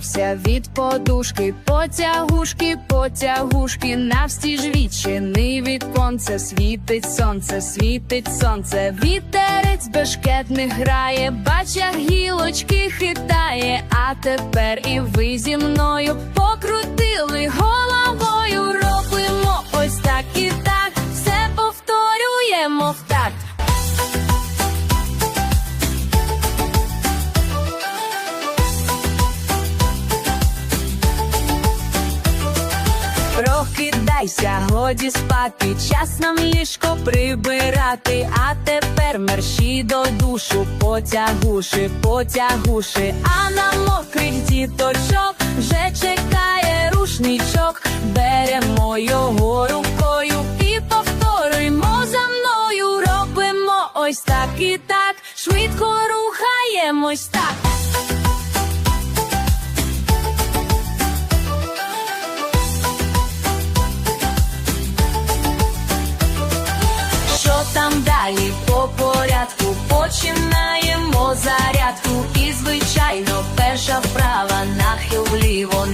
відірвався від подушки, потягушки, потягушки, навстіж відчини віконце, світить сонце, світить сонце, вітерець бешкетних грає, бачах гілочки хитає, а тепер і ви зі мною покрутили Прокидайся, годі спати, час нам ліжко прибирати, а тепер мерщі до душу, потягуши, потягуши, а на мокрих діточок вже чекає рушничок, беремо його рукою і повторюємо за мною, робимо ось так і так, швидко рухаємось так.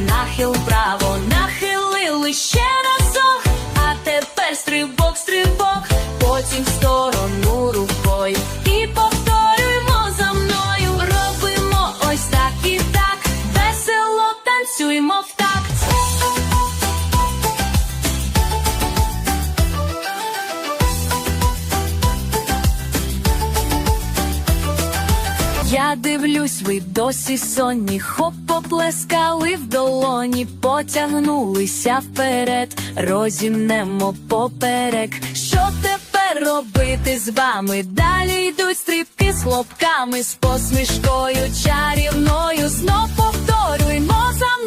Нахил вправо, нахилили ще разок, а тепер стрибок, стрибок, потім в сторону рукою. І повторюємо за мною. Робимо ось так і так, весело танцюємо Дивлюсь, ви досі сонні, хоп поплескали в долоні, потягнулися вперед, розімнемо поперек. Що тепер робити з вами? Далі йдуть стрибки з хлопками, з посмішкою чарівною. Знов повторюймо за мною,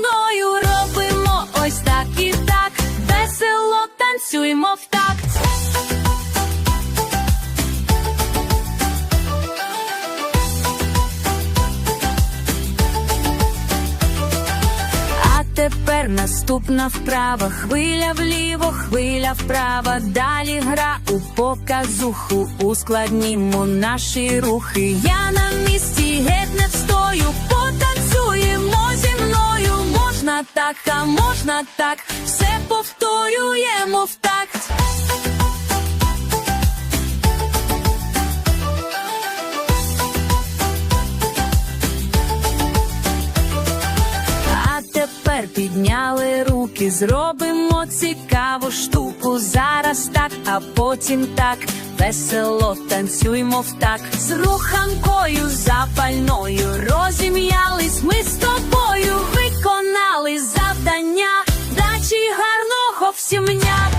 тепер наступна вправа. Хвиля вліво, хвиля вправо. Далі гра у показуху. Ускладнімо наші рухи. Я на місці геть не встою. Потанцюємо зі мною. Можна так, а можна так. Все повторюємо в такт. Зробимо цікаву штуку зараз так, а потім так весело танцюємо в так. З руханкою запальною розім'ялись ми з тобою, виконали завдання, дачі гарного всімня.